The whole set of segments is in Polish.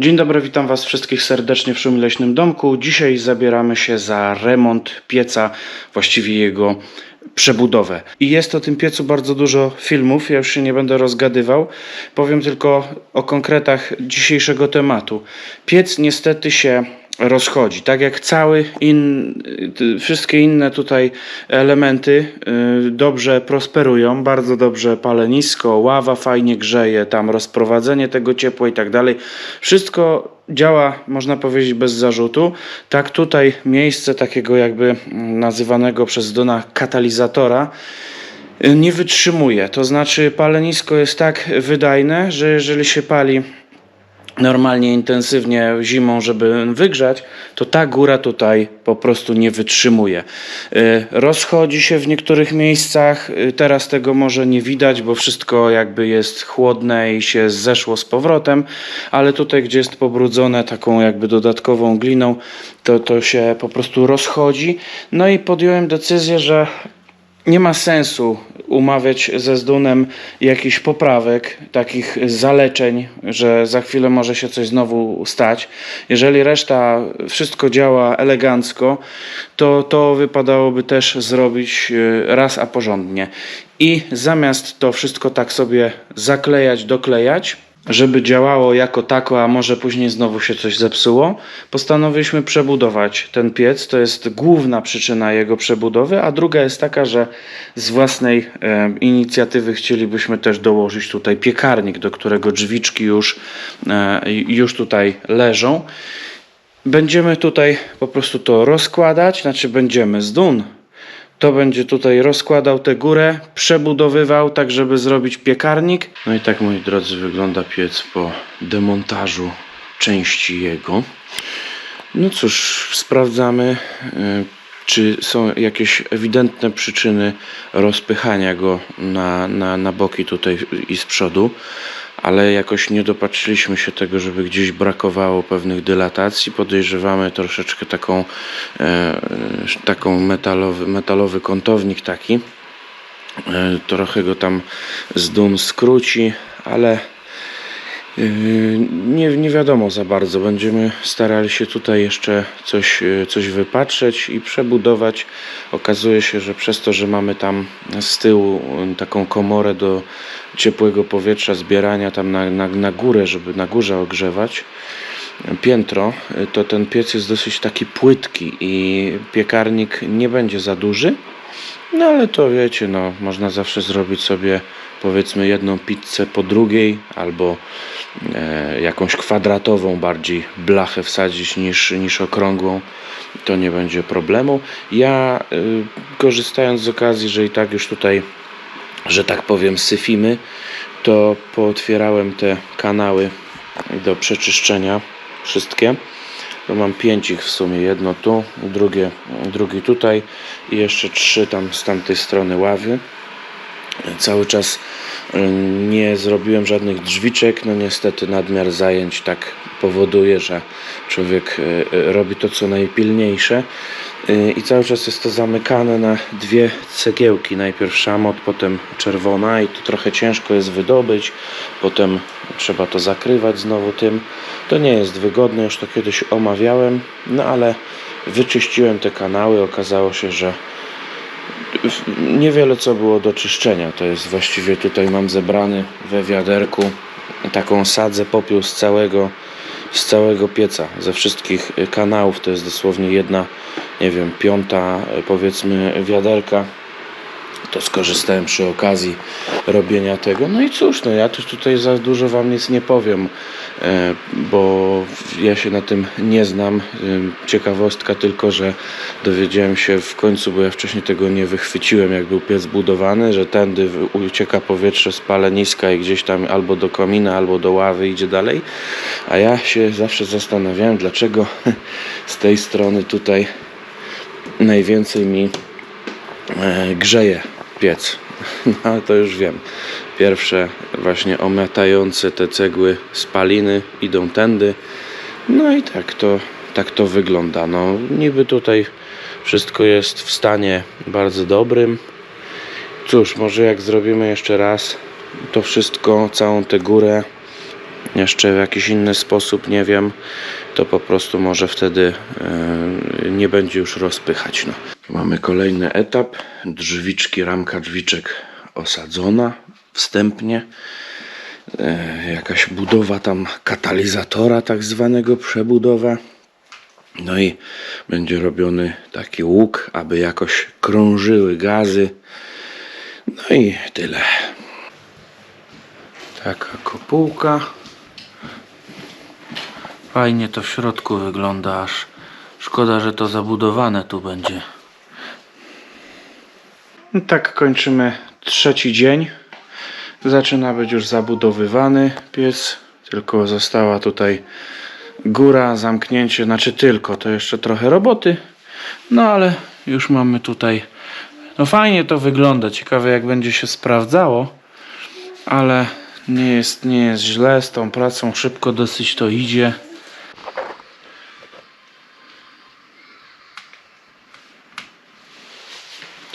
Dzień dobry, witam Was wszystkich serdecznie w Szumie Leśnym Domku. Dzisiaj zabieramy się za remont pieca, właściwie jego przebudowę. I jest o tym piecu bardzo dużo filmów, ja już się nie będę rozgadywał. Powiem tylko o konkretach dzisiejszego tematu. Piec niestety się rozchodzi, tak jak cały in, wszystkie inne tutaj elementy y, dobrze prosperują, bardzo dobrze palenisko, ława fajnie grzeje, tam rozprowadzenie tego ciepła i tak dalej. Wszystko działa, można powiedzieć, bez zarzutu. Tak tutaj miejsce takiego jakby mm, nazywanego przez Dona katalizatora y, nie wytrzymuje. To znaczy palenisko jest tak wydajne, że jeżeli się pali normalnie intensywnie zimą, żeby wygrzać, to ta góra tutaj po prostu nie wytrzymuje. Y, Rozchodzi się w niektórych miejscach, y, teraz tego może nie widać, bo wszystko jakby jest chłodne i się zeszło z powrotem, ale tutaj, gdzie jest pobrudzone taką jakby dodatkową gliną, to to się po prostu rozchodzi. No i podjąłem decyzję, że nie ma sensu umawiać ze Zdunem jakichś poprawek, takich zaleczeń, że za chwilę może się coś znowu stać. Jeżeli reszta wszystko działa elegancko, to to wypadałoby też zrobić e, raz a porządnie. I zamiast to wszystko tak sobie zaklejać, doklejać, żeby działało jako tako, a może później znowu się coś zepsuło, postanowiliśmy przebudować ten piec. To jest główna przyczyna jego przebudowy, a druga jest taka, że z własnej inicjatywy chcielibyśmy też dołożyć tutaj piekarnik, do którego drzwiczki już, e, już tutaj leżą. Będziemy tutaj po prostu to rozkładać, znaczy będziemy z dun. To będzie tutaj rozkładał tę górę, przebudowywał tak, żeby zrobić piekarnik. No i tak, moi drodzy, wygląda piec po demontażu części jego. No cóż, sprawdzamy, y, czy są jakieś ewidentne przyczyny rozpychania go na, na, na boki tutaj i z przodu, ale jakoś nie dopatrzyliśmy się tego, żeby gdzieś brakowało pewnych dylatacji. Podejrzewamy troszeczkę taką, e, taką metalowy, metalowy kątownik taki. E, trochę go tam z dum skróci, ale Nie, nie wiadomo za bardzo. Będziemy starali się tutaj jeszcze coś, yy, coś wypatrzeć i przebudować. Okazuje się, że przez to, że mamy tam z tyłu yy, taką komorę do ciepłego powietrza, zbierania tam na, na, na górę, żeby na górze ogrzewać piętro, yy, to ten piec jest dosyć taki płytki i piekarnik nie będzie za duży. No ale to wiecie, no można zawsze zrobić sobie powiedzmy jedną pizzę po drugiej albo jakąś kwadratową bardziej blachę wsadzić niż, niż okrągłą. To nie będzie problemu. Ja y, korzystając z okazji, że i tak już tutaj, że tak powiem, syfimy, to pootwierałem te kanały do przeczyszczenia wszystkie. To mam pięć ich w sumie. Jedno tu, drugie, drugi tutaj i jeszcze trzy tam z tamtej strony ławy. Cały czas nie zrobiłem żadnych drzwiczek. No niestety nadmiar zajęć tak powoduje, że człowiek y, y, robi to co najpilniejsze. Y, I cały czas jest to zamykane na dwie cegiełki. Najpierw szamot, potem czerwona i to trochę ciężko jest wydobyć. Potem trzeba to zakrywać znowu tym. To nie jest wygodne, już to kiedyś omawiałem, no ale wyczyściłem te kanały. Okazało się, że niewiele co było do czyszczenia. To jest właściwie tutaj mam zebrany we wiaderku taką sadzę popiół z całego, z całego pieca, ze wszystkich kanałów. To jest dosłownie jedna, nie wiem, piąta y, powiedzmy wiaderka. To skorzystałem przy okazji robienia tego. No i cóż, no ja też tutaj za dużo Wam nic nie powiem, e, bo ja się na tym nie znam. E, Ciekawostka tylko, że dowiedziałem się w końcu, bo ja wcześniej tego nie wychwyciłem, jak był piec budowany, że tędy ucieka powietrze z paleniska i gdzieś tam albo do komina, albo do ławy idzie dalej. A ja się zawsze zastanawiałem, dlaczego z tej strony tutaj najwięcej mi e, grzeje piec. No ale to już wiem. Pierwsze właśnie omiatające te cegły spaliny idą tędy. No i tak to, tak to wygląda. No niby tutaj wszystko jest w stanie bardzo dobrym. Cóż, może jak zrobimy jeszcze raz to wszystko, całą tę górę jeszcze w jakiś inny sposób, nie wiem, to po prostu może wtedy e, nie będzie już rozpychać. No. Mamy kolejny etap. Drzwiczki, ramka drzwiczek osadzona wstępnie. E, jakaś budowa tam katalizatora tak zwanego, przebudowa. No i będzie robiony taki łuk, aby jakoś krążyły gazy. No i tyle. Taka kopułka. Fajnie to w środku wygląda, aż szkoda, że to zabudowane tu będzie. Tak kończymy trzeci dzień. Zaczyna być już zabudowywany piec, tylko została tutaj góra, zamknięcie, znaczy tylko, to jeszcze trochę roboty. No ale już mamy tutaj, no fajnie to wygląda, ciekawe jak będzie się sprawdzało, ale nie jest, nie jest źle z tą pracą, szybko dosyć to idzie.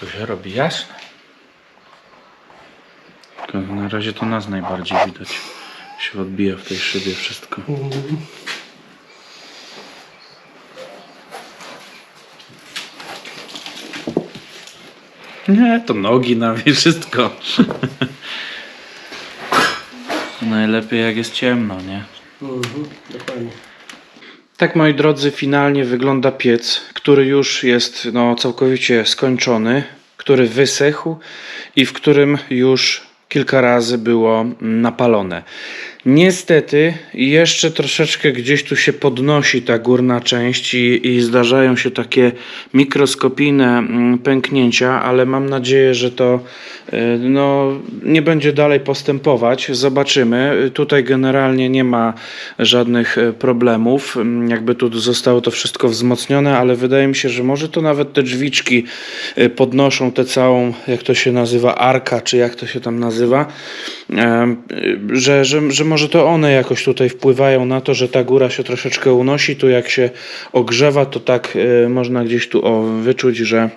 Tu się robi jasne. Tylko na razie to nas najbardziej widać. Się odbija w tej szybie wszystko. Nie, to nogi nawie wszystko. Najlepiej jak jest ciemno, nie? Dokładnie. Tak, moi drodzy, finalnie wygląda piec, który już jest no, całkowicie skończony, który wysechł i w którym już kilka razy było napalone. Niestety, jeszcze troszeczkę gdzieś tu się podnosi ta górna część i, i zdarzają się takie mikroskopijne mm, pęknięcia, ale mam nadzieję, że to y, no, nie będzie dalej postępować. Zobaczymy. Tutaj generalnie nie ma żadnych y, problemów. Mm, Jakby tu zostało to wszystko wzmocnione, ale wydaje mi się, że może to nawet te drzwiczki y, podnoszą tę całą, jak to się nazywa, arka, czy jak to się tam nazywa, że, że, że może to one jakoś tutaj wpływają na to, że ta góra się troszeczkę unosi. Tu jak się ogrzewa, to tak y, można gdzieś tu o, wyczuć, że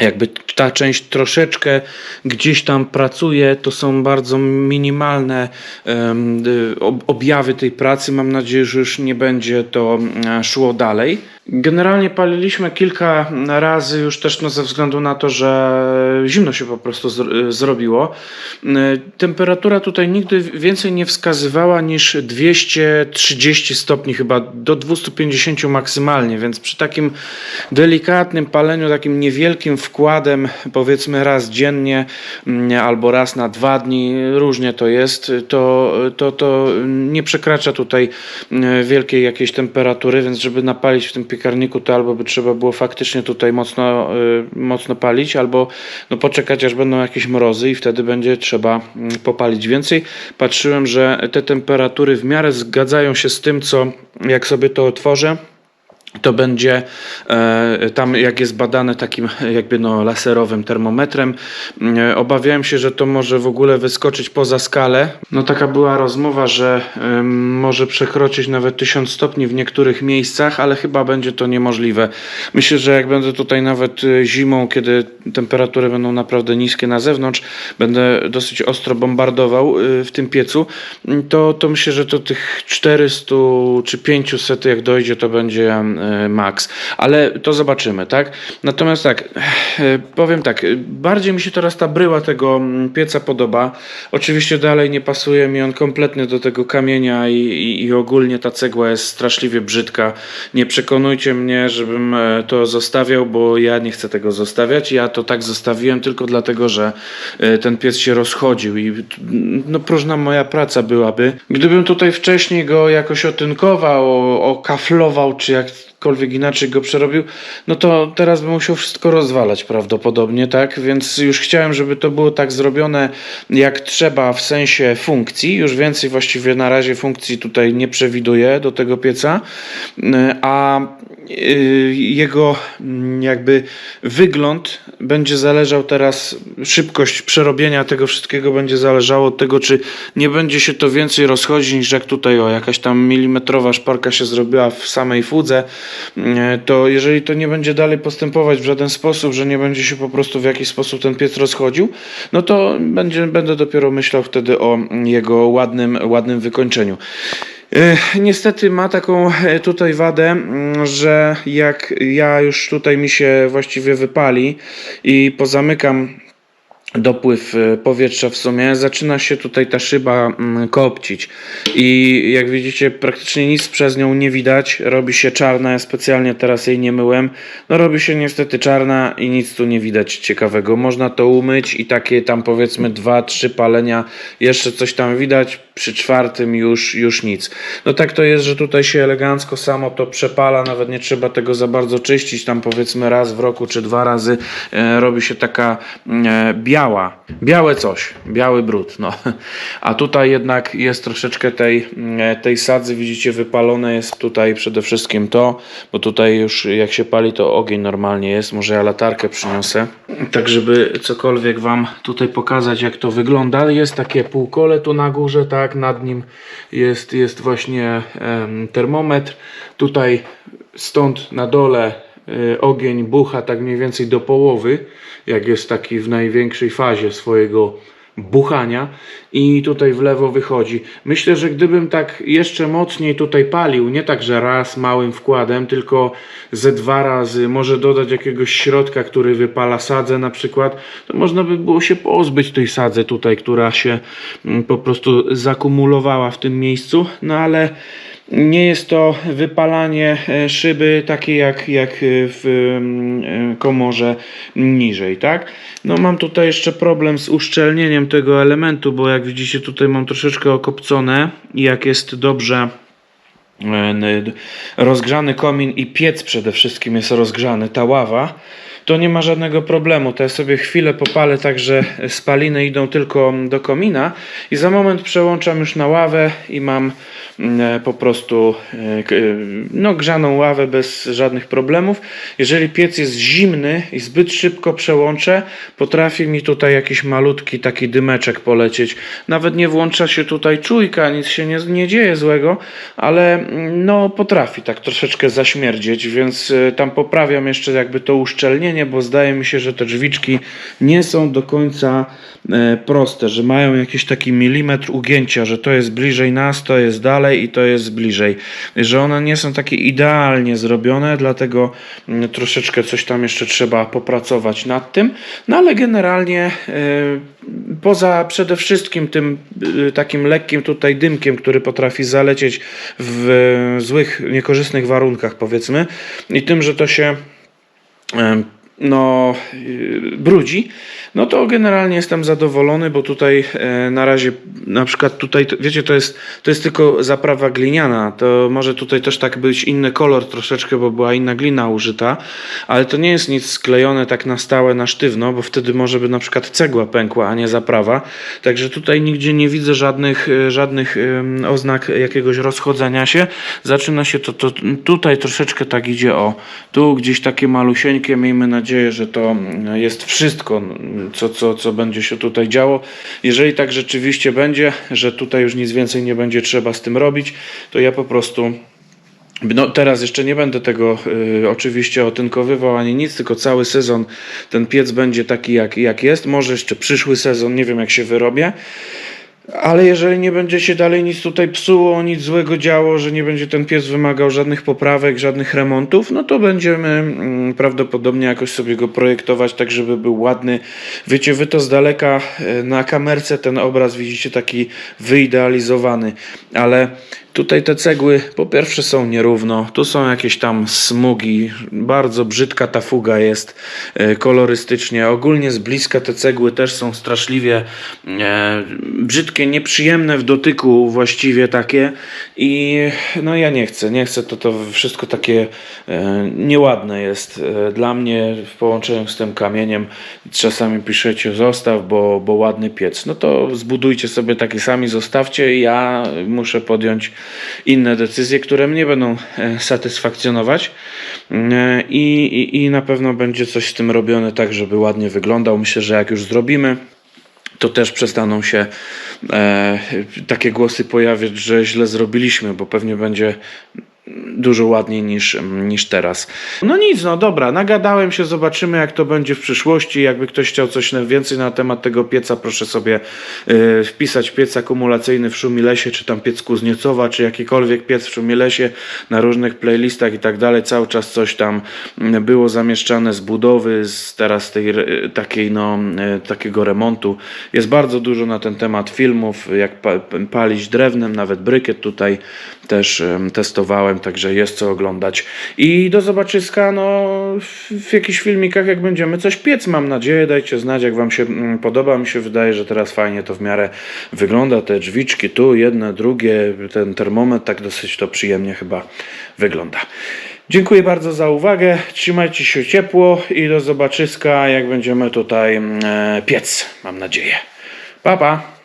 jakby ta część troszeczkę gdzieś tam pracuje, to są bardzo minimalne y, ob- objawy tej pracy. Mam nadzieję, że już nie będzie to e, szło dalej. Generalnie paliliśmy kilka razy już też no, ze względu na to, że zimno się po prostu zr- zrobiło. Temperatura tutaj nigdy więcej nie wskazywała niż 230 stopni, chyba do 250 maksymalnie, więc przy takim delikatnym paleniu, takim niewielkim wkładem, powiedzmy raz dziennie mm, albo raz na dwa dni, różnie to jest, to, to, to nie przekracza tutaj mm, wielkiej jakiejś temperatury, więc żeby napalić w tym piekarniku, to albo by trzeba było faktycznie tutaj mocno, y, mocno palić, albo no poczekać aż będą jakieś mrozy i wtedy będzie trzeba mm, popalić więcej. Patrzyłem, że te temperatury w miarę zgadzają się z tym, co jak sobie to otworzę to będzie e, tam, jak jest badane takim jakby no laserowym termometrem. E, obawiałem się, że to może w ogóle wyskoczyć poza skalę. No taka była rozmowa, że może przekroczyć nawet 1000 stopni w niektórych miejscach, ale chyba będzie to niemożliwe. Myślę, że jak będę tutaj nawet e, zimą, kiedy temperatury będą naprawdę niskie na zewnątrz, będę dosyć ostro bombardował w tym piecu, to, to myślę, że to tych 400 czy 500 jak dojdzie, to będzie max. Ale to zobaczymy, tak? Natomiast tak, e, powiem tak, bardziej mi się teraz ta bryła tego mm, pieca podoba. Oczywiście dalej nie pasuje mi on kompletnie do tego kamienia i, i, i ogólnie ta cegła jest straszliwie brzydka. Nie przekonujcie mnie, żebym e, to zostawiał, bo ja nie chcę tego zostawiać. Ja to tak zostawiłem tylko dlatego, że e, ten piec się rozchodził i no próżna moja praca byłaby. Gdybym tutaj wcześniej go jakoś otynkował, okaflował, czy jakkolwiek inaczej go przerobił, no to teraz bym musiał wszystko rozwalać prawdopodobnie, tak? Więc już chciałem, żeby to było tak zrobione jak trzeba w sensie funkcji. Już więcej właściwie na razie funkcji tutaj nie przewiduję do tego pieca, a y, jego mm, jakby wygląd będzie zależał teraz, szybkość przerobienia tego wszystkiego będzie zależało od tego, czy nie będzie się to więcej rozchodzić niż jak tutaj o jakaś tam milimetrowa szparka się zrobiła w samej fudze, to jeżeli to nie będzie dalej postępować w żaden sposób, że nie będzie się po prostu w jakiś sposób ten piec rozchodził, no to będzie, będę dopiero myślał wtedy o jego ładnym, ładnym wykończeniu. E, Niestety ma taką e, tutaj wadę, że jak ja już tutaj mi się właściwie wypali i pozamykam dopływ e, powietrza w sumie, zaczyna się tutaj ta szyba mm, kopcić i jak widzicie praktycznie nic przez nią nie widać, robi się czarna, ja specjalnie teraz jej nie myłem, no robi się niestety czarna i nic tu nie widać ciekawego, można to umyć i takie tam powiedzmy dwa, trzy palenia, jeszcze coś tam widać, przy czwartym już, już nic. No tak to jest, że tutaj się elegancko samo to przepala, nawet nie trzeba tego za bardzo czyścić, tam powiedzmy raz w roku czy dwa razy e, robi się taka e, biała, białe coś, biały brud, no. A tutaj jednak jest troszeczkę tej, e, tej sadzy, widzicie, wypalone jest tutaj przede wszystkim to, bo tutaj już jak się pali to ogień normalnie jest, może ja latarkę przyniosę, tak żeby cokolwiek wam tutaj pokazać jak to wygląda, jest takie półkole tu na górze, tak, nad nim jest, jest właśnie em, termometr, tutaj stąd na dole ogień bucha tak mniej więcej do połowy, jak jest taki w największej fazie swojego buchania i tutaj w lewo wychodzi. Myślę, że gdybym tak jeszcze mocniej tutaj palił, nie tak, że raz małym wkładem, tylko ze dwa razy, może dodać jakiegoś środka, który wypala sadzę na przykład, to można by było się pozbyć tej sadzy tutaj, która się mm, po prostu zakumulowała w tym miejscu, no ale nie jest to wypalanie e, szyby takie jak, jak e, w mm, e, komorze niżej, tak? No mam tutaj jeszcze problem z uszczelnieniem tego elementu, bo jak widzicie tutaj mam troszeczkę okopcone i jak jest dobrze rozgrzany komin i piec przede wszystkim jest rozgrzany, ta ława, to nie ma żadnego problemu. To ja sobie chwilę popalę tak, że spaliny idą tylko do komina i za moment przełączam już na ławę i mam po prostu e, e, no, grzaną ławę bez żadnych problemów. Jeżeli piec jest zimny i zbyt szybko przełączę, potrafi mi tutaj jakiś malutki taki dymeczek polecieć. Nawet nie włącza się tutaj czujka, nic się nie, nie dzieje złego, ale no potrafi tak troszeczkę zaśmierdzieć, więc e, tam poprawiam jeszcze jakby to uszczelnienie, bo zdaje mi się, że te drzwiczki nie są do końca e, proste, że mają jakiś taki milimetr ugięcia, że to jest bliżej nas, to jest dalej i to jest bliżej, że one nie są takie idealnie zrobione, dlatego mm, troszeczkę coś tam jeszcze trzeba popracować nad tym, no ale generalnie e, poza przede wszystkim tym y, takim lekkim tutaj dymkiem, który potrafi zalecieć w e, złych, niekorzystnych warunkach powiedzmy i tym, że to się no, brudzi, no to generalnie jestem zadowolony, bo tutaj e, na razie, na przykład tutaj, wiecie, to jest, to jest tylko zaprawa gliniana, to może tutaj też tak być inny kolor troszeczkę, bo była inna glina użyta, ale to nie jest nic sklejone tak na stałe, na sztywno, bo wtedy może by na przykład cegła pękła, a nie zaprawa, także tutaj nigdzie nie widzę żadnych, e, żadnych oznak jakiegoś rozchodzenia się, zaczyna się to, to tutaj troszeczkę tak idzie o, tu gdzieś takie malusieńkie, miejmy nadzieję, że to mm, jest wszystko, co, co, co będzie się tutaj działo. Jeżeli tak rzeczywiście będzie, że tutaj już nic więcej nie będzie trzeba z tym robić, to ja po prostu no teraz jeszcze nie będę tego y, oczywiście otynkowywał ani nic, tylko cały sezon ten piec będzie taki jak, jak jest. Może jeszcze przyszły sezon, nie wiem jak się wyrobię. Ale jeżeli nie będzie się dalej nic tutaj psuło, nic złego działo, że nie będzie ten piec wymagał żadnych poprawek, żadnych remontów, no to będziemy mm, prawdopodobnie jakoś sobie go projektować tak, żeby był ładny. Wiecie, wy to z daleka e, na kamerce ten obraz widzicie taki wyidealizowany, ale Tutaj te cegły po pierwsze są nierówno, tu są jakieś tam smugi, bardzo brzydka ta fuga jest e, kolorystycznie. Ogólnie z bliska te cegły też są straszliwie e, brzydkie, nieprzyjemne w dotyku właściwie takie i no ja nie chcę, nie chcę, to to wszystko takie e, nieładne jest e, dla mnie w połączeniu z tym kamieniem. Czasami piszecie zostaw, bo, bo ładny piec. No to zbudujcie sobie taki sami, zostawcie. Ja muszę podjąć inne decyzje, które mnie będą e, satysfakcjonować E, i, i, i na pewno będzie coś z tym robione tak, żeby ładnie wyglądał. Myślę, że jak już zrobimy, to też przestaną się e, takie głosy pojawiać, że źle zrobiliśmy, bo pewnie będzie dużo ładniej niż, niż teraz. No nic, no dobra, nagadałem się, zobaczymy jak to będzie w przyszłości. Jakby ktoś chciał coś więcej na temat tego pieca, proszę sobie y, wpisać piec akumulacyjny w Szumilesie, czy tam piec Kuzniecowa, czy jakikolwiek piec w Szumilesie na różnych playlistach i tak dalej. Cały czas coś tam mm, było zamieszczane z budowy, z teraz tej takiej no, y, takiego remontu. Jest bardzo dużo na ten temat filmów, jak pa, palić drewnem, nawet brykiet tutaj też em, także jest co oglądać. I do zobaczyska no, w, w jakichś filmikach, jak będziemy coś piec, mam nadzieję. Dajcie znać, jak Wam się mm, podoba. Mi się wydaje, że teraz fajnie to w miarę wygląda. Te drzwiczki tu, jedne, drugie, ten termometr, tak dosyć to przyjemnie chyba wygląda. Dziękuję bardzo za uwagę. Trzymajcie się ciepło i do zobaczyska, jak będziemy tutaj mm, e, piec, mam nadzieję. Pa, pa.